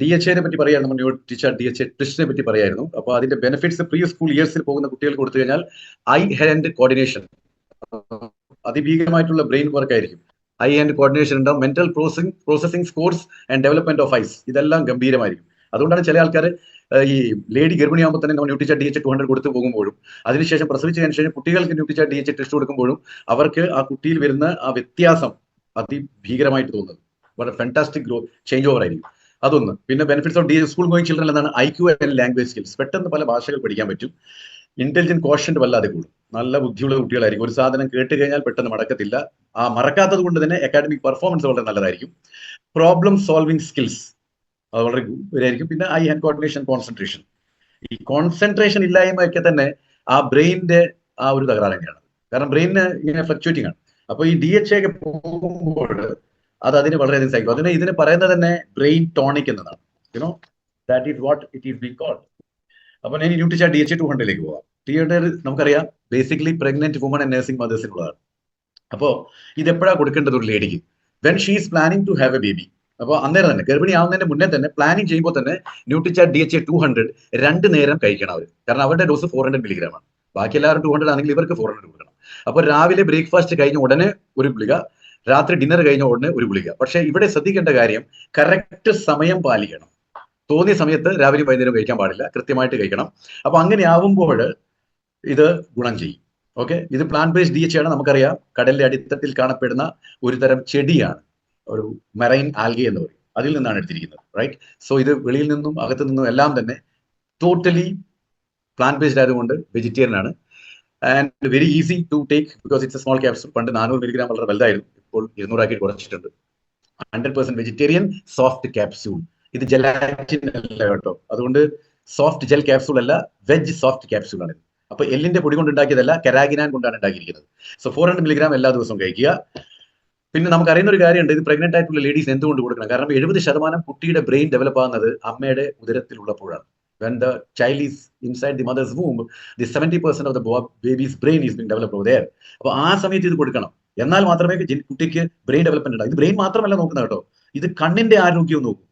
D H എനെ പറ്റി പറയാൻ നമ്മൾ ടീച്ചർ ഡി എച്ച് എ ട്രിഷിനെ പറ്റി പറയായിരുന്നു. അപ്പോൾ അതിന്റെ ബെനിഫിറ്റ്സ് പ്രീ സ്കൂൾ ഇയേഴ്സിൽ പോകുന്ന കുട്ടികൾ കൊടുത്തു കഴിഞ്ഞാൽ ഐ ഹാൻഡ് കോർഡിനേഷൻ അതിഭീകരമായിട്ടുള്ള ബ്രെയിൻ വർക്ക് ആയിരിക്കും. ഐ ആൻഡ് കോർഡിനേഷൻ ഉണ്ടാവും. Mental processing processing scores and development of eyes ഇതെല്ലാം ഗംഭീരമായിരിക്കും. അതുകൊണ്ടാണ് ചില ആൾക്കാർ ഈ ലേഡി ഗർഭിണിയാകുമ്പോൾ തന്നെ നമ്മൾ Nutricharge D H two hundred കൊടുത്തു പോകുമ്പോഴും അതിനുശേഷം പ്രസവിച്ചതിന് ശേഷം കുട്ടികൾക്ക് ന്യൂട്രിച്ച ഡി എച്ച് ടെസ്റ്റ് കൊടുക്കുമ്പോഴും അവർക്ക് ആ കുട്ടിയിൽ വരുന്ന ആ വ്യത്യാസം അതിഭീകരമായിട്ട് തോന്നുന്നത്. വളരെ ഫാന്റാസ്റ്റിക് ഗ്രോ ചേഞ്ച് ഓവർ ആയിരിക്കും. അതൊന്ന്. പിന്നെ benefits of the school going children എന്നാണ് I Q and language skills പെട്ടെന്ന് പല ഭാഷകൾ പഠിക്കാൻ പറ്റും. ഇന്റലിജന്റ് കോഷ്യന്റ് വല്ലാതെ കൂടും. നല്ല ബുദ്ധിയുള്ള കുട്ടികളായിരിക്കും. ഒരു സാധനം കേട്ട് കഴിഞ്ഞാൽ പെട്ടെന്ന് മടക്കത്തില്ല. ആ മറക്കാത്തത് കൊണ്ട് തന്നെ അക്കാഡമിക് പെർഫോമൻസ് വളരെ നല്ലതായിരിക്കും. പ്രോബ്ലം സോൾവിംഗ് സ്കിൽസ് അത് വളരെ ഇവരായിരിക്കും പിന്നെ ഐ ഹാൻഡ് കോർഡിനേഷൻ കോൺസെൻട്രേഷൻ ഈ കോൺസെൻട്രേഷൻ ഇല്ലായ്മയൊക്കെ തന്നെ ആ ബ്രെയിനിന്റെ ആ ഒരു തകരാറ് തന്നെയാണ്. കാരണം ബ്രെയിനിന് ഇങ്ങനെ ഫ്ലക്ച്വേറ്റിംഗ് ആണ്. അപ്പൊ ഈ ഡി എച്ച് ഒക്കെ പോകുമ്പോൾ അത് അതിന് വളരെയധികം സഹായിക്കും. അതിന് ഇതിന് പറയുന്നത് തന്നെ ബ്രെയിൻ ടോണിക് എന്നതാണ്. You know that is what it is be called അപ്പൊ ഞാൻ ന്യൂട്രിച്ച ഡി എച്ച് ടു ഹൺഡ്രഡിലേക്ക് പോവാം ഡി ഹൺഡ്രഡ് നമുക്കറിയാം basically pregnant woman and nursing മദേഴ്സിനുള്ളതാണ് അപ്പോൾ ഇത് എപ്പോഴാണ് കൊടുക്കേണ്ടത് ഒരു ലേഡിക്ക് when she is planning to have a baby അപ്പോൾ അന്നേരം തന്നെ ഗർഭിണി ആവുന്നതിന് മുന്നേ തന്നെ പ്ലാനിങ് ചെയ്യുമ്പോൾ തന്നെ Nutricharge D H two hundred രണ്ട് നേരം കഴിക്കണം അവർ കാരണം അവരുടെ ഡോസ് ഫോർ ഹൺഡ്രഡ് മില്ലിഗ്രാം ആണ്. ബാക്കി എല്ലാവരും ടു ഹൺഡ്രഡ് ആണെങ്കിൽ ഇവർക്ക് ഫോർ ഹൺഡ്രഡ് കൊടുക്കണം. അപ്പോൾ രാവിലെ ബ്രേക്ക്ഫാസ്റ്റ് കഴിഞ്ഞ ഉടനെ ഒരു ഗുളിക രാത്രി ഡിന്നർ കഴിഞ്ഞ ഉടനെ ഒരു ഗുളിക. പക്ഷേ ഇവിടെ ശ്രദ്ധിക്കേണ്ട കാര്യം കറക്റ്റ് സമയം പാലിക്കണം. തോന്നിയ സമയത്ത് രാവിലെ വൈകുന്നേരം കഴിക്കാൻ പാടില്ല. കൃത്യമായിട്ട് കഴിക്കണം. അപ്പൊ അങ്ങനെ ആവുമ്പോൾ ഇത് ഗുണം ചെയ്യും. ഓക്കെ ഇത് പ്ലാന്റ് ബേസ്ഡ് ഡി എച്ച് ആണ്. നമുക്കറിയാം. കടലിന്റെ അടിത്തട്ടിൽ കാണപ്പെടുന്ന ഒരു തരം ചെടിയാണ്. ഒരു മെറൈൻ ആൽഗി എന്ന് പറയും. അതിൽ നിന്നാണ് എടുത്തിരിക്കുന്നത്. റൈറ്റ് സോ ഇത് വെളിയിൽ നിന്നും അകത്തു നിന്നും എല്ലാം തന്നെ ടോട്ടലി പ്ലാന്റ് ബേസ്ഡ് ആയതുകൊണ്ട് വെജിറ്റേറിയൻ ആണ്. And very easy to take because it's a small capsule പണ്ട് നാനൂറ് മില്ലിഗ്രാം വളരെ വലുതായിരുന്നു. ഇപ്പോൾ ഇരുന്നൂറാക്കി കുറച്ചിട്ടുണ്ട്. Hundred percent vegetarian soft capsule ഇത് ജലാറ്റിൻ അല്ല കേട്ടോ. അതുകൊണ്ട് സോഫ്റ്റ് ജെൽ ക്യാപ്സ്യൂൾ അല്ല വെജ് സോഫ്റ്റ് ക്യാപ്സ്യൂൾ ആണ് അപ്പൊ എല്ലിന്റെ പൊടി കൊണ്ട് ഉണ്ടാക്കിയതല്ല കരാഗിനാൻ കൊണ്ടാണ് ഉണ്ടാക്കിയിരിക്കുന്നത്. സോ ഫോർ ഹൺഡ്രഡ് മില്ലിഗ്രാം എല്ലാ ദിവസവും കഴിക്കുക. പിന്നെ നമുക്ക് അറിയുന്ന ഒരു കാര്യമുണ്ട് ഇത് പ്രഗ്നന്റ് ആയിട്ടുള്ള ലേഡീസ് എന്തുകൊണ്ട് കൊടുക്കണം? കാരണം എഴുപത് ശതമാനം കുട്ടിയുടെ ബ്രെയിൻ ഡെവലപ്പ് ആകുന്നത് അമ്മയുടെ ഉദരത്തിലുള്ളപ്പോഴാണ്. When the child is inside the mother's womb, the 70% of the baby's brain is being developed over there. അപ്പോൾ ആ സമയത്ത് ഇത് കൊടുക്കണം. എന്നാൽ മാത്രമേ കുട്ടിക്ക് ബ്രെയിൻ ഡെവലപ്മെന്റ് ഉണ്ടാകും ഇത് ബ്രെയിൻ മാത്രമല്ല നോക്കുന്നത് കേട്ടോ. ഇത് കണ്ണിന്റെ ആരോഗ്യവും നോക്കും.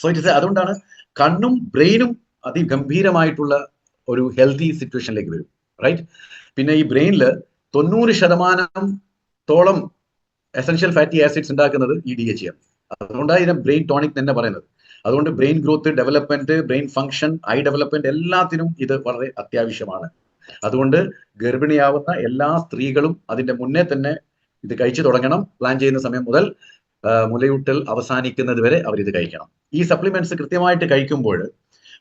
സോ ഇറ്റ് അതുകൊണ്ടാണ് കണ്ണും ബ്രെയിനും അതിഗംഭീരമായിട്ടുള്ള ഒരു ഹെൽത്തി സിറ്റുവേഷനിലേക്ക് വരും. റൈറ്റ് പിന്നെ ഈ ബ്രെയിനിൽ തൊണ്ണൂറ് ശതമാനം തോളം എസെൻഷ്യൽ ഫാറ്റി ആസിഡ്സ് ഉണ്ടാക്കുന്നത് ഈ ഡി എച്ച് ആണ്. അതുകൊണ്ടാണ് ഇതിനെ ബ്രെയിൻ ടോണിക് തന്നെ പറയുന്നത്. അതുകൊണ്ട് brain growth development brain function eye development എല്ലാത്തിനും ഇത് വളരെ അത്യാവശ്യമാണ്. അതുകൊണ്ട് ഗർഭിണിയാവുന്ന എല്ലാ സ്ത്രീകളും അതിന്റെ മുന്നേ തന്നെ ഇത് കഴിച്ചു തുടങ്ങണം. പ്ലാൻ ചെയ്യുന്ന സമയം മുതൽ മുലയൂട്ടൽ അവസാനിക്കുന്നത് വരെ അവർ ഇത് കഴിക്കണം. ഈ സപ്ലിമെന്റ്സ് കൃത്യമായിട്ട് കഴിക്കുമ്പോൾ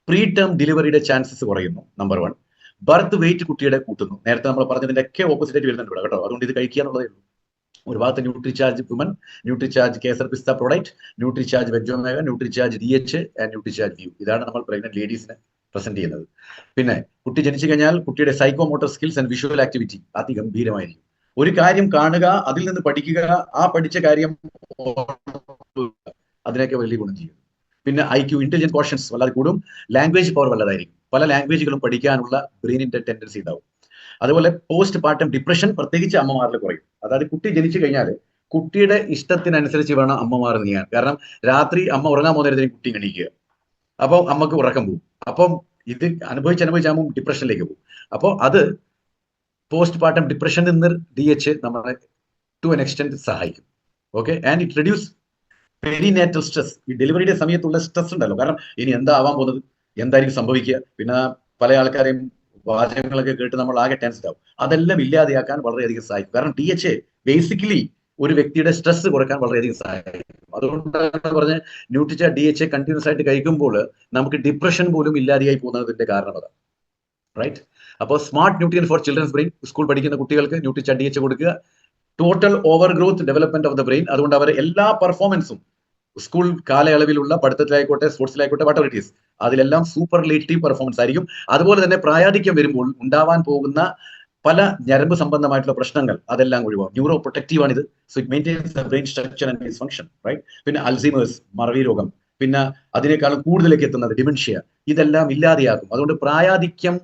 പ്രീ ടേം ഡെലിവറിയുടെ ചാൻസസ് കുറയുന്നു നമ്പർ വൺ ബർത്ത് വെയിറ്റ് കുട്ടിയുടെ കൂട്ടുന്നു. നേരത്തെ നമ്മൾ പറഞ്ഞതിന്റെ ഒക്കെ ഓപ്പോസിറ്റ് വരുന്നുണ്ട് ഇവിടെ കേട്ടോ. അതുകൊണ്ട് ഇത് കഴിക്കുക എന്നുള്ളതേ ഉള്ളൂ. ഒരു ഭാഗത്ത് Nutricharge woman Nutricharge Kesar Pista product Nutricharge Vegomega Nutricharge D H and Nutricharge view ഇതാണ് നമ്മൾ പ്രഗ്നന്റ് ലേഡീസിന് പ്രസന്റ് ചെയ്യുന്നത്. പിന്നെ കുട്ടി ജനിച്ചു കഴിഞ്ഞാൽ കുട്ടിയുടെ psychomotor skills and visual activity അതിഗംഭീരമായിരിക്കും ഒരു കാര്യം കാണുക അതിൽ നിന്ന് പഠിക്കുക ആ പഠിച്ച കാര്യം അതിനൊക്കെ വലിയ ഗുണം ചെയ്യും. പിന്നെ ഐ ക്യു ഇന്റലിജന്റ് ക്വസ്റ്റൻസ് വളരെ കൂടും. ലാംഗ്വേജ് പവർ വല്ലതായിരിക്കും. പല ലാംഗ്വേജുകളും പഠിക്കാനുള്ള ബ്രെയിനിന്റെ ടെൻഡൻസി ഉണ്ടാവും. അതുപോലെ പോസ്റ്റ് പാർട്ടം ഡിപ്രഷൻ പ്രത്യേകിച്ച് അമ്മമാരിൽ കുറയും. അതായത് കുട്ടി ജനിച്ചു കഴിഞ്ഞാൽ കുട്ടിയുടെ ഇഷ്ടത്തിനനുസരിച്ച് വേണം അമ്മമാർ നീങ്ങാൻ കാരണം രാത്രി അമ്മ ഉറങ്ങാൻ പോകുന്നതിന് കുട്ടി എണീക്കുക. അപ്പോൾ അമ്മയ്ക്ക് ഉറക്കം പോകും അപ്പം ഇത് അനുഭവിച്ച് അനുഭവിച്ചാകുമ്പോൾ ഡിപ്രഷനിലേക്ക് പോകും. അപ്പോൾ അത് പോസ്റ്റ് പാർട്ടം ഡിപ്രഷനിൽ നിന്ന് ഡി എച്ച് നമ്മളെ ടു എൻ എക്സ്റ്റെന്റ് സഹായിക്കും. Okay and it reduce perinatal stress ഈ ഡെലിവറിയുടെ സമയത്തുള്ള സ്ട്രെസ് ഉണ്ടല്ലോ. കാരണം ഇനി എന്താ ആവാൻ പോകുന്നത്? എന്തായിരിക്കും സംഭവിക്കുക? പിന്നെ പല ആൾക്കാരെയും വാചകങ്ങളൊക്കെ കേട്ട് നമ്മൾ ആകെ ടെൻസ്ഡ് ആവും അതെല്ലാം ഇല്ലാതെയാക്കാൻ വളരെയധികം സഹായിക്കും. കാരണം ഡി എച്ച് എ ബേസിക്കലി ഒരു വ്യക്തിയുടെ സ്ട്രെസ് കുറയ്ക്കാൻ വളരെയധികം സഹായിക്കും. അതുകൊണ്ടാണ് പറഞ്ഞ ന്യൂട്രിച്ച ഡി എച്ച് എ കണ്ടിന്യൂസ് ആയിട്ട് കഴിക്കുമ്പോൾ നമുക്ക് ഡിപ്രഷൻ പോലും ഇല്ലാതെയായി പോകുന്നതിന്റെ കാരണം അതാണ്. റൈറ്റ് അപ്പോൾ smart nutrient for children's brain school പഠിക്കുന്ന കുട്ടികൾക്ക് ന്യൂട്രി ചട്ടി കൊടുക്കുക. Total over growth development of the brain അതുകൊണ്ട് അവർ എല്ലാ പെർഫോമൻസും സ്കൂൾ കാലയളവിലുള്ള പഠിത്തത്തിലായിക്കോട്ടെ സ്പോർട്സിലായിക്കോട്ടെ വാട്ടർ ഇറ്റ് ഈസ് അതിലെല്ലാം സൂപ്പർലേറ്റീവ് പെർഫോമൻസ് ആയിരിക്കും. അതുപോലെ തന്നെ പ്രായാധിക്യം വരുമ്പോൾ ഉണ്ടാവാൻ പോകുന്ന പല ഞരമ്പ് സംബന്ധമായിട്ടുള്ള പ്രശ്നങ്ങൾ അതെല്ലാം ഒഴിവാകും ന്യൂറോ പ്രൊട്ടക്റ്റീവ് ആണ് ഇത് so it maintains the brain structure and its function right പിന്നെ അൽസീമേഴ്സ് മറവി രോഗം പിന്നെ അതിനേക്കാളും കൂടുതലേക്ക് എത്തുന്നത് ഡിമെൻഷ്യ ഇതെല്ലാം ഇല്ലാതെയാകും. അതുകൊണ്ട് പ്രായാധിക്യം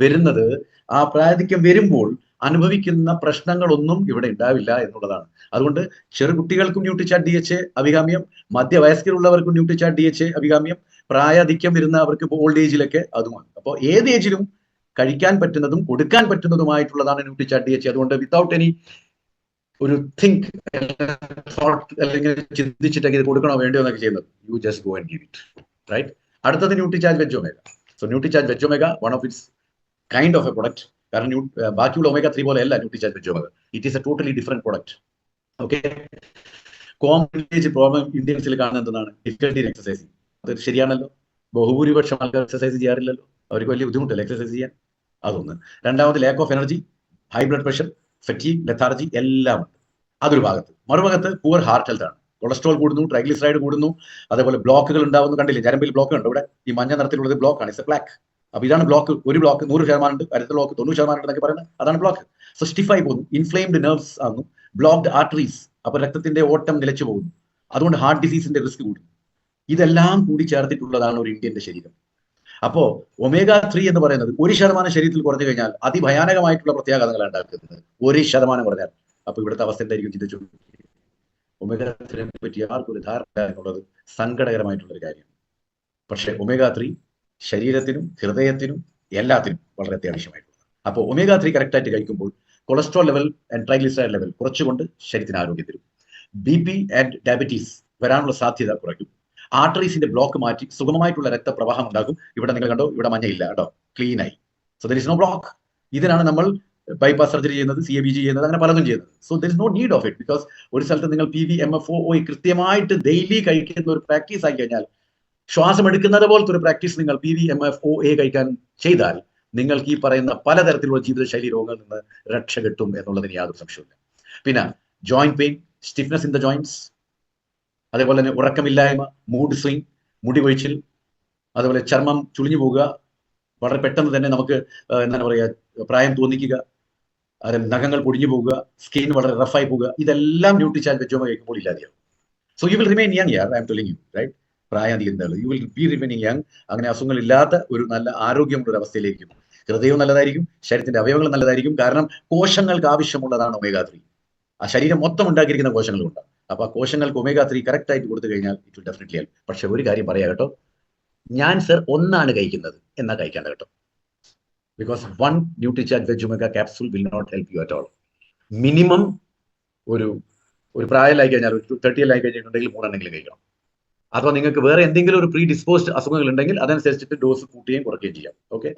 വരുന്നത് ആ പ്രായാധിക്യം വരുമ്പോൾ അനുഭവിക്കുന്ന പ്രശ്നങ്ങളൊന്നും ഇവിടെ ഉണ്ടാവില്ല എന്നുള്ളതാണ്. അതുകൊണ്ട് ചെറുകുട്ടികൾക്കും ന്യൂട്രിചാറ്റ് ഡി എച്ച് അഭികാമ്യം മധ്യവയസ്കരുള്ളവർക്കും ന്യൂട്രിചാറ്റ് ഡി എച്ച് അഭികാമ്യം പ്രായാധിക്യം വരുന്ന അവർക്ക് ഇപ്പോൾ ഓൾഡ് ഏജിലൊക്കെ അതുമാണ്. അപ്പോൾ ഏത് ഏജിലും കഴിക്കാൻ പറ്റുന്നതും കൊടുക്കാൻ പറ്റുന്നതുമായിട്ടുള്ളതാണ് ന്യൂട്രിചാറ്റ് ഡി എച്ച് അതുകൊണ്ട് വിത്തൗട്ട് എനി ഒരു തിങ്ക് അല്ലെങ്കിൽ ചിന്തിച്ചിട്ടൊക്കെ ഇത് കൊടുക്കണോ വേണ്ടോ എന്നൊക്കെ ചെയ്യുന്നത്. You just go and give it right അടുത്തത് Nutricharge veg omega. So Nutricharge veg omega one of its kind of a product കാരണം ന്യൂ ബാക്കിയുള്ള ഒമേഗ ത്രീ പോലെ അല്ല Nutricharge veg omega it is a totally different product okay common problem ഇന്ത്യൻസിൽ കാണുന്നത് എന്താണ് difficulty exercising അത് ശരിയാണല്ലോ. ബഹുഭൂരിപക്ഷം ആൾക്കാർ എക്സസൈസ് ചെയ്യാറില്ലല്ലോ. അവർക്ക് വലിയ ബുദ്ധിമുട്ടല്ല എക്സസൈസ് ചെയ്യാൻ? അതൊന്ന്. രണ്ടാമത് lack of energy high blood pressure fatigue lethargy എല്ലാം ഉണ്ട് അതൊരു ഭാഗത്ത്. മറുഭാഗത്ത് പൂവർ ഹാർട്ട് ഹെൽത്ത് ആണ്. കൊളസ്ട്രോൾ കൂടുന്നു ട്രൈഗ്ലിസറൈഡ് കൂടുന്നു അതേപോലെ ബ്ലോക്കുകൾ ഉണ്ടാവുന്നു. കണ്ടില്ലേ? ഞരമ്പിൽ ബ്ലോക്ക് ഉണ്ട് ഇവിടെ? ഈ മഞ്ഞ നിറത്തിലുള്ളത് ബ്ലോക്കാണ് ഇറ്റ്സ് എ ബ്ലാക്ക് അപ്പൊ ഇതാണ് ബ്ലോക്ക് ഒരു ബ്ലോക്ക് നൂറ് ശതമാനം ഉണ്ട് അടുത്ത ബ്ലോക്ക് തൊണ്ണൂറ് ശതമാനം എന്നൊക്കെ പറയുന്നത്. അതാണ് ബ്ലോക്ക് സോ സ്റ്റിഫായി പോകുന്നു ഇൻഫ്ലെയിംഡ് നെർവ്സ് ആകുന്നു ബ്ലോക്ക്ഡ് ആർട്ടറീസ് അപ്പൊ രക്തത്തിന്റെ ഓട്ടം നിലച്ചു പോകുന്നു. അതുകൊണ്ട് ഹാർട്ട് ഡിസീസിന്റെ റിസ്ക് കൂടുന്നു. ഇതെല്ലാം കൂടി ചേർത്തിട്ടുള്ളതാണ് ഒരു ഇന്ത്യന്റെ ശരീരം. അപ്പോ ഒമേഗ ത്രീ എന്ന് പറയുന്നത് ഒരു ശതമാനം ശരീരത്തിൽ കുറഞ്ഞു കഴിഞ്ഞാൽ അതിഭയാനകമായിട്ടുള്ള പ്രത്യാഘാതങ്ങളാണ് ഉണ്ടാക്കുന്നത്. ഒരു ശതമാനം കുറഞ്ഞാൽ. അപ്പൊ ഇവിടുത്തെ അവസ്ഥ എന്തായിരിക്കും ചിന്തിച്ചു ഒമേഗ ത്രീനെ പറ്റി ആർക്കും ഒരു ധാരണ എന്നുള്ളത് സങ്കടകരമായിട്ടുള്ള ഒരു കാര്യമാണ്. പക്ഷെ ഒമേഗ ത്രീ ശരീരത്തിനും ഹൃദയത്തിനും എല്ലാത്തിനും വളരെ അത്യാവശ്യമായിട്ടുള്ളത്. അപ്പോൾ ഒമേഗ ത്രീ കറക്റ്റായിട്ട് കഴിക്കുമ്പോൾ cholesterol level and triglyceride level കുറച്ചുകൊണ്ട് ശരീരത്തിന് ആരോഗ്യം തരും. ബി പി ആൻഡ് ഡയബറ്റീസ് വരാനുള്ള സാധ്യത കുറയ്ക്കും. ആർട്ടറീസിന്റെ ബ്ലോക്ക് മാറ്റി സുഗമമായിട്ടുള്ള രക്തപ്രവാഹം ഉണ്ടാകും. ഇവിടെ നിങ്ങൾ കണ്ടോ ഇവിടെ മഞ്ഞയില്ല കേട്ടോ. ക്ലീൻ ആയി. So there is no block ഇതിനാണ് നമ്മൾ ബൈപാസ് സർജറി ചെയ്യുന്നത് സി എ ബി ജി ചെയ്യുന്നത് അങ്ങനെ പലതും ചെയ്യുന്നത്. So there is no need of it because ഒരു സ്ഥലത്ത് നിങ്ങൾ P V M F O കൃത്യമായിട്ട് ഡെയിലി കഴിക്കുന്ന ഒരു പ്രാക്ടീസ് ആയി കഴിഞ്ഞാൽ ശ്വാസം എടുക്കുന്നത് പോലത്തെ ഒരു പ്രാക്ടീസ് നിങ്ങൾ P V M F O A കഴിക്കാൻ ചെയ്താൽ നിങ്ങൾക്ക് ഈ പറയുന്ന പലതരത്തിലുള്ള ജീവിതശൈലി രോഗങ്ങളിൽ നിന്ന് രക്ഷ കിട്ടും എന്നുള്ളതിന് യാതൊരു സംശയമില്ല പിന്നെ joint pain stiffness in the joints അതേപോലെ തന്നെ ഉറക്കമില്ലായ്മ മൂഡ് സ്വിങ് മുടി കൊഴിച്ചിൽ അതുപോലെ ചർമ്മം ചുളിഞ്ഞു പോവുക വളരെ പെട്ടെന്ന് തന്നെ നമുക്ക് എന്താണ് പറയുക പ്രായം തോന്നിക്കുക അതിൽ നഖങ്ങൾ പൊടിഞ്ഞു പോവുക സ്കിൻ വളരെ റഫായി പോവുക ഇതെല്ലാം ന്യൂട്രിചാർജ് വെച്ചോ കഴിക്കുമ്പോൾ ഇല്ലാതെയാവും. So you will remain young Yar I'm telling you right പ്രായം അധികം you will be remaining young അങ്ങനെ അസുഖങ്ങളില്ലാത്ത ഒരു നല്ല ആരോഗ്യമുള്ള ഒരു അവസ്ഥയിലേക്കും ഹൃദയവും നല്ലതായിരിക്കും ശരീരത്തിന്റെ അവയവങ്ങൾ നല്ലതായിരിക്കും. കാരണം കോശങ്ങൾക്ക് ആവശ്യമുള്ളതാണ് ഒമേഗ ത്രീ ആ ശരീരം മൊത്തം ഉണ്ടാക്കിയിരിക്കുന്ന കോശങ്ങളുണ്ട്. അപ്പൊ ആ കോശങ്ങൾക്ക് ഒമേഗ ത്രീ കറക്റ്റ് ആയിട്ട് കൊടുത്തു കഴിഞ്ഞാൽ ഇറ്റ് ഡെഫിനറ്റ്ലി ഹെൽപ്പ് പക്ഷെ ഒരു കാര്യം പറയാം കേട്ടോ. ഞാൻ സർ ഒന്നാണ് കഴിക്കുന്നത് എന്നാ കഴിക്കേണ്ട കേട്ടോ. Because one Nutricharge veg omega capsule will not help you at all minimum ഒരു ഒരു പ്രായമായി കഴിഞ്ഞാൽ ഒരു തേർട്ടിയിലായി കഴിഞ്ഞിട്ടുണ്ടെങ്കിൽ മൂന്നെണ്ണെങ്കിലും കഴിക്കണം. അഥവാ നിങ്ങൾക്ക് വേറെ എന്തെങ്കിലും ഒരു പ്രീ ഡിസ്പോസ്ഡ് അസുഖങ്ങൾ ഉണ്ടെങ്കിൽ അതനുസരിച്ചിട്ട് ഡോസ് കൂട്ടുകയും കുറയ്ക്കുകയും ചെയ്യാം. Okay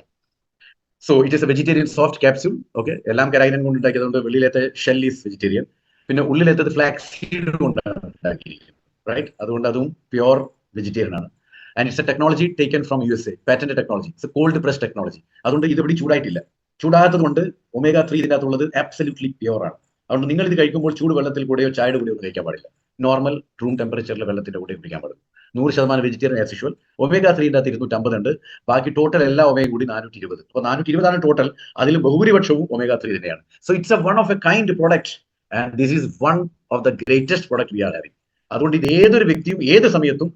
so it is a vegetarian soft capsule okay എല്ലാം കരായിനം കൊണ്ട് ഉണ്ടാക്കിയതുകൊണ്ട് വെളിയിലത്തെ ഷെൽ ഈസ് വെജിറ്റേറിയൻ പിന്നെ ഉള്ളിലത്തത് ഫ്ലാക്സ് സീഡ് കൊണ്ടാണ് ഉണ്ടാക്കിയിരിക്കുന്നത് റൈറ്റ് അതുകൊണ്ട് അതും പ്യുവർ വെജിറ്റേറിയൻ ആണ്. And it's a technology taken from U S A patent technology it's cold press technology അതുകൊണ്ട് ഇത് ഇവിടെ ചൂടായിട്ടില്ല. ചൂടാകാത്തത് കൊണ്ട് ഒമേഗ ത്രീ ഇതിനകത്തുള്ളത് ആബ്സല്യൂട്ട്ലി പ്യുവർ ആണ്. അതുകൊണ്ട് നിങ്ങൾ ഇത് കഴിക്കുമ്പോൾ ചൂട് വെള്ളത്തിൽ കൂടെയോ ചായയുടെ കൂടെയോ കഴിക്കാൻ പാടില്ല. നോർമൽ റൂം ടെമ്പറേച്ചറിലെ വെള്ളത്തിന്റെ കൂടെ കുടിക്കാൻ പാടും നൂറ് ശതമാനം വെജിറ്റേറിയൻ ആസ് യൂഷ്വൽ ഒമേഗ ത്രീന്റെ അകത്ത് ഇരുന്നൂറ്റമ്പത് ഉണ്ട്. ബാക്കി ടോട്ടൽ എല്ലാ ഒമേഗയും കൂടി നാനൂറ്റി ഇരുപത് അപ്പോൾ നാനൂറ്റി ഇരുപതാണ് ടോട്ടൽ അതിൽ ബഹുഭൂരിപക്ഷവും ഒമേഗ ത്രീ തന്നെയാണ്. So it's a one of a kind product and this is one of the greatest product we are having അതുകൊണ്ട് ഇത് ഏതൊരു വ്യക്തിയും ഏത് സമയത്തും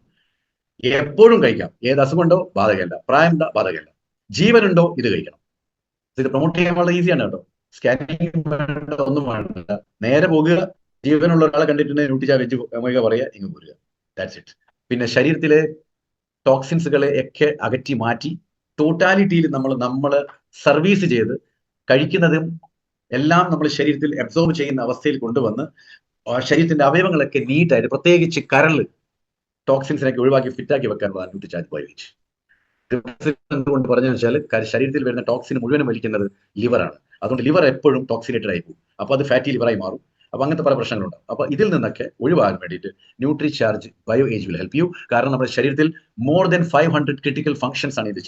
എപ്പോഴും കഴിക്കാം. ഏത് അസുഖമുണ്ടോ ബാധകമല്ല. പ്രായമുണ്ടോ ബാധകമല്ല. ജീവനുണ്ടോ ഇത് കഴിക്കണം. ഇത് പ്രൊമോട്ട് ചെയ്യാൻ വളരെ ഈസിയാണ് കേട്ടോ. സ്കാനിങ് വേണ്ട ഒന്നും വേണ്ട. നേരെ പോകുക ജീവനുള്ള ഒരാളെ കണ്ടിട്ടുണ്ടെങ്കിൽ ചാ വെച്ച് പറയുക ഇങ്ങ് പോരുക. ദാറ്റ്സ് ഇറ്റ് പിന്നെ ശരീരത്തിലെ ടോക്സിൻസുകളെ ഒക്കെ അകറ്റി മാറ്റി ടോട്ടാലിറ്റിയിൽ നമ്മൾ നമ്മൾ സർവീസ് ചെയ്ത് കഴിക്കുന്നതും എല്ലാം നമ്മൾ ശരീരത്തിൽ അബ്സോർബ് ചെയ്യുന്ന അവസ്ഥയിൽ കൊണ്ടുവന്ന് ശരീരത്തിന്റെ അവയവങ്ങളൊക്കെ നീറ്റായിട്ട് പ്രത്യേകിച്ച് കരൾ ടോക്സിൻസിനൊക്കെ ഒഴിവാക്കി ഫിറ്റാക്കി വെക്കാനുള്ളതാണ് ന്യൂട്രിചാർജ് ബയോളജി എന്തുകൊണ്ട് പറഞ്ഞു വെച്ചാൽ ശരീരത്തിൽ വരുന്ന ടോക്സിൻ മുഴുവനും വലിക്കുന്നത് ലിവറാണ് അതുകൊണ്ട് ലിവർ എപ്പോഴും ടോക്സിനേറ്റഡ് ആയി പോകും. അപ്പോൾ അത് ഫാറ്റി ലിവറായി മാറും. അപ്പൊ അങ്ങനത്തെ പല പ്രശ്നങ്ങളുണ്ട്. അപ്പൊ ഇതിൽ നിന്നൊക്കെ ഒഴിവാകാൻ വേണ്ടിയിട്ട് Nutricharge bio age will help you കാരണം നമ്മുടെ ശരീരത്തിൽ more than five hundred critical functions ആണ് ഇത്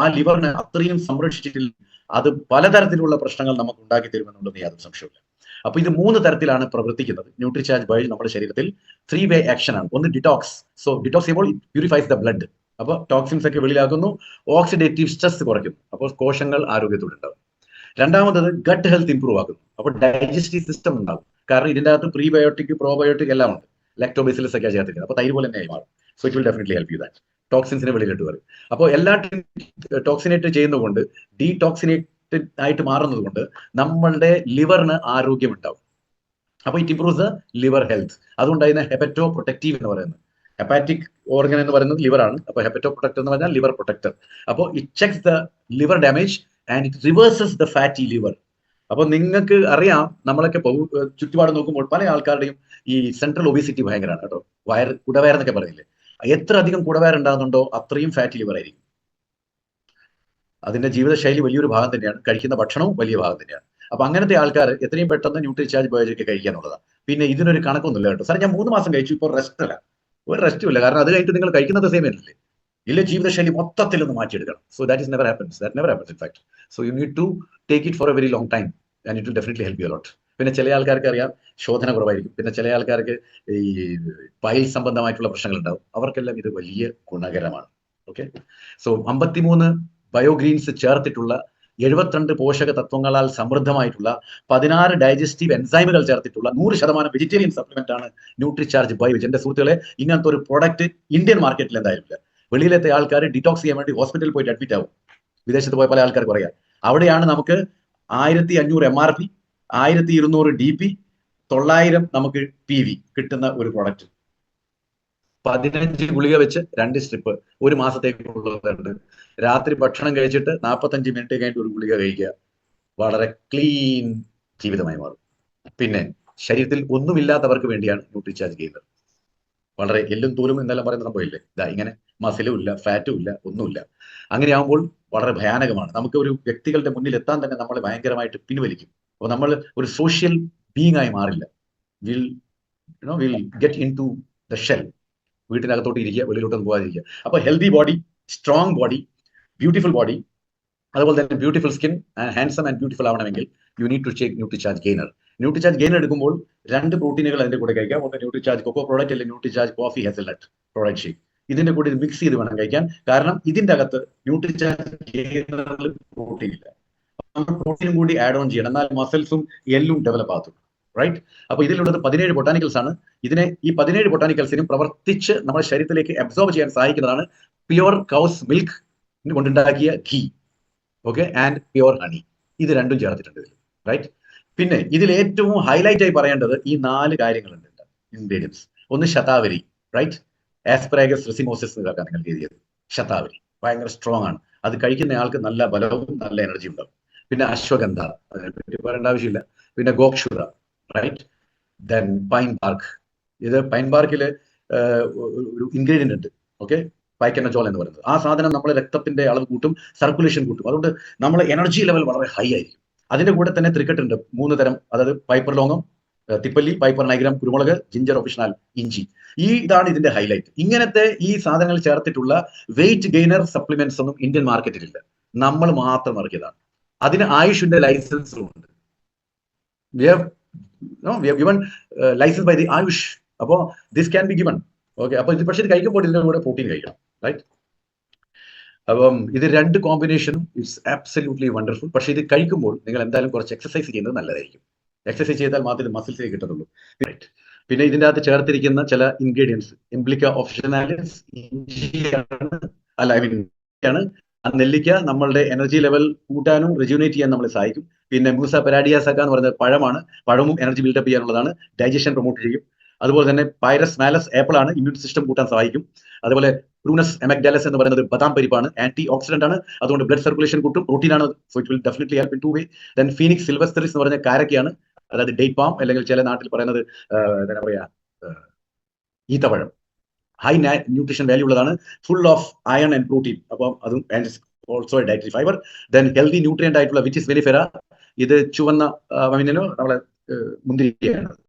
ആ ലിവറിനെ അത്രയും സംരക്ഷിച്ചിട്ടില്ല. അത് പലതരത്തിലുള്ള പ്രശ്നങ്ങൾ നമുക്ക് ഉണ്ടാക്കി തരുമെന്നുള്ളത് യാതൊരു സംശയമില്ല അപ്പൊ ഇത് മൂന്ന് തരത്തിലാണ് പ്രവർത്തിക്കുന്നത്. ന്യൂട്രിചാർജ് ബയോ നമ്മുടെ ശരീരത്തിൽ ത്രീ വേ ആക്ഷൻ ആണ്. ഒന്ന് ഡിറ്റോക്സ് സോ ഡിറ്റോക്സ് ചെയ്യുമ്പോൾ പ്യൂരിഫൈസ് ദ ബ്ലഡ് അപ്പോൾ ടോക്സിൻസ് ഒക്കെ വെളിയിലാക്കുന്നു ഓക്സിഡേറ്റീവ് സ്ട്രെസ് കുറയ്ക്കുന്നു. അപ്പോൾ കോശങ്ങൾ ആരോഗ്യത്തോടെ ഉണ്ടാവും രണ്ടാമത്തത് ഗട്ട് ഹെൽത്ത് ഇംപ്രൂവ് ആക്കുന്നു. അപ്പോൾ ഡൈജസ്റ്റീവ് സിസ്റ്റം ഉണ്ടാകും. കാരണം ഇതിന്റെ അകത്ത് പ്രീബയോട്ടിക് പ്രോബയോട്ടിക് എല്ലാം ഉണ്ട്. ലാക്ടോബേസിലസ് ഒക്കെ ചേർത്തിരിക്കുന്നത്. അപ്പോൾ തൈര് പോലെ തന്നെ മാറും. So it will definitely help you that ടോക്സിൻസിനെ വെളിയിലിട്ട് വരും. അപ്പോൾ എല്ലാ ടോക്സിനേറ്റ് ചെയ്യുന്നതുകൊണ്ട് ഡീടോക്സിനേറ്റഡ് ആയിട്ട് മാറുന്നത് കൊണ്ട് നമ്മളുടെ ലിവറിന് ആരോഗ്യം ഉണ്ടാവും അപ്പോൾ it improves the liver health അതുകൊണ്ട് ഹെപ്പറ്റോ പ്രൊട്ടക്റ്റീവ് എന്ന് പറയുന്നത്. ഹെപ്പാറ്റിക് ഓർഗൻ എന്ന് പറയുന്നത് ലിവർ ആണ്. അപ്പോൾ ഹെപ്പറ്റോ പ്രൊട്ടക്ടർ എന്ന് പറഞ്ഞാൽ ലിവർ പ്രൊട്ടക്ടർ അപ്പോൾ it checks the liver damage and it reverses the fatty liver അപ്പൊ നിങ്ങൾക്ക് അറിയാം നമ്മളൊക്കെ ചുറ്റുപാട് നോക്കുമ്പോൾ പല ആൾക്കാരുടെയും ഈ സെൻട്രൽ ഒബിസിറ്റി ഭയങ്കരമാണ് കേട്ടോ. വയർ കുടവയർ എന്നൊക്കെ പറയില്ലേ? എത്ര അധികം കുടവയർ ഉണ്ടാകുന്നുണ്ടോ അത്രയും ഫാറ്റി ലിവർ ആയിരിക്കും. അതിന്റെ ജീവിതശൈലി വലിയൊരു ഭാഗം തന്നെയാണ്. കഴിക്കുന്ന ഭക്ഷണവും വലിയ ഭാഗം തന്നെയാണ്. അപ്പൊ അങ്ങനത്തെ ആൾക്കാർ എത്രയും പെട്ടെന്ന് ന്യൂട്രിചാർജ് ബയോജൊക്കെ കഴിക്കാനുള്ളതാണ് പിന്നെ ഇതിനൊരു കണക്കൊന്നുമില്ല കേട്ടോ. സാർ ഞാൻ മൂന്ന് മാസം കഴിച്ചു. ഇപ്പോൾ റെസ്റ്റ് അല്ല. ഒരു റെസ്റ്റും ഇല്ല. കാരണം അത് കഴിഞ്ഞിട്ട് നിങ്ങൾ കഴിക്കുന്നത് സെയിം അല്ലേ? ഇല്ല ജീവിതശൈലി മൊത്തത്തിൽ ഒന്ന് മാറ്റിയെടുക്കണം. So that is never happens that never happens in fact so you need to take it for a very long time and it definitely help you lot പിന്നെ ചില ആൾക്കാർക്ക് അറിയാം ശോധന കുറവായിരിക്കും. പിന്നെ ചില ആൾക്കാർക്ക് ഈ പൈൽ സംബന്ധമായിട്ടുള്ള പ്രശ്നങ്ങൾ ഉണ്ടാവും അവർക്കെല്ലാം ഇത് വലിയ ഗുണകരമാണ്. ഓക്കെ സോ അമ്പത്തിമൂന്ന് ബയോഗ്രീൻസ് ചേർത്തിട്ടുള്ള എഴുപത്തിരണ്ട് പോഷക തത്വങ്ങളാൽ സമൃദ്ധമായിട്ടുള്ള പതിനാറ് ഡൈജസ്റ്റീവ് എൻസൈമുകൾ ചേർത്തിട്ടുള്ള നൂറ് ശതമാനം വെജിറ്റേറിയൻ സപ്ലിമെന്റ് ആണ് ന്യൂട്രിചാർജ് ബയോജ് എന്റെ സുഹൃത്തുക്കളെ ഇങ്ങനത്തെ ഒരു പ്രൊഡക്റ്റ് ഇന്ത്യൻ മാർക്കറ്റിൽ എന്തായാലും വെളിയിലത്തെ ആൾക്കാർ ഡിറ്റോക്സ് ചെയ്യാൻ വേണ്ടി ഹോസ്പിറ്റലിൽ പോയിട്ട് അഡ്മിറ്റ് ആവും. വിദേശത്ത് പോയ പല ആൾക്കാർ പറയാം അവിടെയാണ് നമുക്ക് ആയിരത്തി അഞ്ഞൂറ് എം ആർ പി ആയിരത്തി ഇരുന്നൂറ് ഡി പി തൊള്ളായിരം നമുക്ക് പി വി കിട്ടുന്ന ഒരു പ്രൊഡക്റ്റ് പതിനഞ്ച് ഗുളിക വെച്ച് രണ്ട് സ്ട്രിപ്പ് ഒരു മാസത്തേക്കുള്ളതുണ്ട് രാത്രി ഭക്ഷണം കഴിച്ചിട്ട് നാൽപ്പത്തഞ്ച് മിനിറ്റ് കഴിഞ്ഞിട്ട് ഒരു ഗുളിക കഴിക്കുക. വളരെ ക്ലീൻ ജീവിതമായി മാറും. പിന്നെ ശരീരത്തിൽ ഒന്നുമില്ലാത്തവർക്ക് വേണ്ടിയാണ് ന്യൂട്രിചാർജ് ചെയ്യുന്നത്. വളരെ എല്ലും തൂലും എന്നെല്ലാം പറയുന്ന സംഭവമില്ലേ? ഇതാ ഇങ്ങനെ മസിലും ഇല്ല ഫാറ്റും ഇല്ല ഒന്നുമില്ല. അങ്ങനെയാകുമ്പോൾ വളരെ ഭയാനകമാണ്. നമുക്ക് ഒരു വ്യക്തികളുടെ മുന്നിൽ എത്താൻ തന്നെ നമ്മളെ ഭയങ്കരമായിട്ട് പിൻവലിക്കും. അപ്പോൾ നമ്മൾ ഒരു സോഷ്യൽ ബീങ് ആയി മാറില്ല. Will you know will get into the shell വീട്ടിനകത്തോട്ട് ഇരിക്കുക വെളിയിലോട്ടൊന്നും പോകാതിരിക്കുക. അപ്പോൾ healthy body strong body beautiful body അതുപോലെ തന്നെ beautiful skin handsome and beautiful ആവണമെങ്കിൽ you need to check Nutricharge gainer Nutricharge gainer എടുക്കുമ്പോൾ രണ്ട് പ്രോട്ടീനുകൾ അതിന്റെ കൂടെ കഴിക്കാം. ഒന്ന് ന്യൂട്രിചാർജ് കൊക്കോ പ്രോഡക്റ്റ് അല്ലെങ്കിൽ Nutricharge coffee hazelnut product shake ഇതിന്റെ കൂടെ മിക്സ് ചെയ്ത് വേണം കഴിക്കാൻ. കാരണം ഇതിന്റെ അകത്ത് ന്യൂട്രിചാർജ് ഗെയിനറിൽ പ്രോട്ടീൻ ഇല്ല. പ്രോട്ടീനും കൂടി ആഡ് ഓൺ ചെയ്യണം. എന്നാൽ മസിൽസും എല്ലും ഡെവലപ്പ് ആകത്തുള്ളൂ. റൈറ്റ് അപ്പൊ ഇതിലുള്ളത് പതിനേഴ് ബൊട്ടാനിക്കൽസ് ആണ്. ഇതിനെ ഈ പതിനേഴ് ബൊട്ടാനിക്കൽസിനും പ്രവർത്തിച്ച് നമ്മുടെ ശരീരത്തിലേക്ക് അബ്സോർബ് ചെയ്യാൻ സഹായിക്കുന്നതാണ് പ്യുവർ കൗസ് മിൽക്ക് കൊണ്ടുണ്ടാക്കിയ ghee okay and pure honey ഇത് രണ്ടും ചേർത്തിട്ടുണ്ട് ഇതിൽ റൈറ്റ് പിന്നെ ഇതിൽ ഏറ്റവും ഹൈലൈറ്റ് ആയി പറയേണ്ടത് ഈ നാല് കാര്യങ്ങളുണ്ട് ഇൻഗ്രീഡിയൻസ് ഒന്ന് ശതാവരി റൈറ്റ് ആസ്പ്രാഗസ് റെസിമോസിസ് എന്നൊക്കെ നിങ്ങൾ എഴുതിയത് ശതാവരി. ഭയങ്കര സ്ട്രോങ് ആണ്. അത് കഴിക്കുന്ന ആൾക്ക് നല്ല ബലവും നല്ല എനർജിയും ഉണ്ടാവും. പിന്നെ അശ്വഗന്ധ അതിനെപ്പറ്റി പറയേണ്ട ആവശ്യമില്ല. പിന്നെ gokshura right then pine bark ഇത് പൈൻ ബാർക്കിൽ ഒരു ഇൻഗ്രീഡിയന്റ് ഉണ്ട്. ഓക്കെ പൈക്കനജോൾ എന്ന് പറയുന്നത്. ആ സാധനം നമ്മുടെ രക്തത്തിന്റെ അളവ് കൂട്ടും സർക്കുലേഷൻ കൂട്ടും. അതുകൊണ്ട് നമ്മൾ എനർജി ലെവൽ വളരെ ഹൈ ആയിരിക്കും. അതിന്റെ കൂടെ തന്നെ ത്രിക്കറ്റ് ഉണ്ട്. മൂന്ന് തരം. അതായത് പൈപ്പർ ലോങ്ങം തിപ്പല്ലി പൈപ്പർ നൈഗ്രാം കുരുമുളക് ജിഞ്ചർ ഒഫിഷണൽ ഇഞ്ചി. ഈ ഇതാണ് ഇതിന്റെ ഹൈലൈറ്റ് ഇങ്ങനത്തെ ഈ സാധനങ്ങൾ ചേർത്തിട്ടുള്ള വെയിറ്റ് ഗെയിനർ സപ്ലിമെന്റ്സ് ഒന്നും ഇന്ത്യൻ മാർക്കറ്റിലില്ല നമ്മൾ മാത്രം ഇറക്കിയതാണ്. അതിന് ആയുഷിന്റെ ലൈസൻസും ഉണ്ട്. No we have given licence by the Ayush അപ്പോ this can be given okay അപ്പൊ ഇത് പക്ഷേ ഇത് കഴിക്കുമ്പോൾ ഇതിന്റെ കൂടെ പ്രോട്ടീൻ കഴിക്കണം റൈറ്റ് അപ്പം ഇത് രണ്ട് കോമ്പിനേഷനും ഇറ്റ്സ് ആബ്സല്യൂട്ട്ലി വണ്ടർഫുൾ പക്ഷേ ഇത് കഴിക്കുമ്പോൾ നിങ്ങൾ എന്തായാലും കുറച്ച് എക്സസൈസ് ചെയ്യുന്നത് നല്ലതായിരിക്കും. എക്സസൈസ് ചെയ്താൽ മാത്രമേ മസിൽസ് കിട്ടുന്നുള്ളൂ റൈറ്റ് പിന്നെ ഇതിന്റെ അകത്ത് ചേർത്തിരിക്കുന്ന ചില ഇൻഗ്രീഡിയൻസ് എംബ്ലിക്ക ഓപ്ഷനാലിസ് അല്ല ഐ മീൻ ആണ് നെല്ലിക്ക നമ്മളുടെ എനർജി ലെവൽ കൂട്ടാനും റെജ്യൂനേറ്റ് ചെയ്യാൻ നമ്മളെ സഹായിക്കും. പിന്നെ മൂസ പെരാഡിയാസക്ക എന്ന് പറയുന്നത് പഴമാണ്. പഴവും എനർജി ബിൽഡപ്പ് ചെയ്യാനുള്ളതാണ്. ഡൈജഷൻ പ്രൊമോട്ട് ചെയ്യും. അതുപോലെ തന്നെ പൈറസ് മാലസ് ആപ്പിൾ ആണ് ഇമ്മ്യൂൺ സിസ്റ്റം കൂട്ടാൻ സഹായിക്കും. അതുപോലെ പ്രൂനസ് എമക്ഡാലസ് എന്ന് പറയുന്നത് ബദാം പരിപ്പാണ്. ആന്റി ഓക്സിഡന്റ് ആണ്. അതുകൊണ്ട് ബ്ലഡ് സർക്കുലേഷൻ കൂട്ടും. പ്രോട്ടീൻ ആണ്. So it will definitely help in two way then Phoenix sylvestris എന്ന് പറഞ്ഞ കാരക്കയാണ്. അതായത് ഡേറ്റ് പാം അല്ലെങ്കിൽ ചില നാട്ടിൽ പറയുന്നത് എന്താ പറയാ ഈത്തപ്പഴം. ഹൈ ന്യൂട്രീഷൻ വാല്യൂ ഉള്ളതാണ്. Full of iron and protein അപ്പം അതും also dietary fibre then healthy nutrient ആയിട്ടുള്ള വിച്ച് ഇസ് വെരിഫെറ ഇത് ചുവന്ന മീനിനോ നമ്മളെ മുന്തിരിയാണ്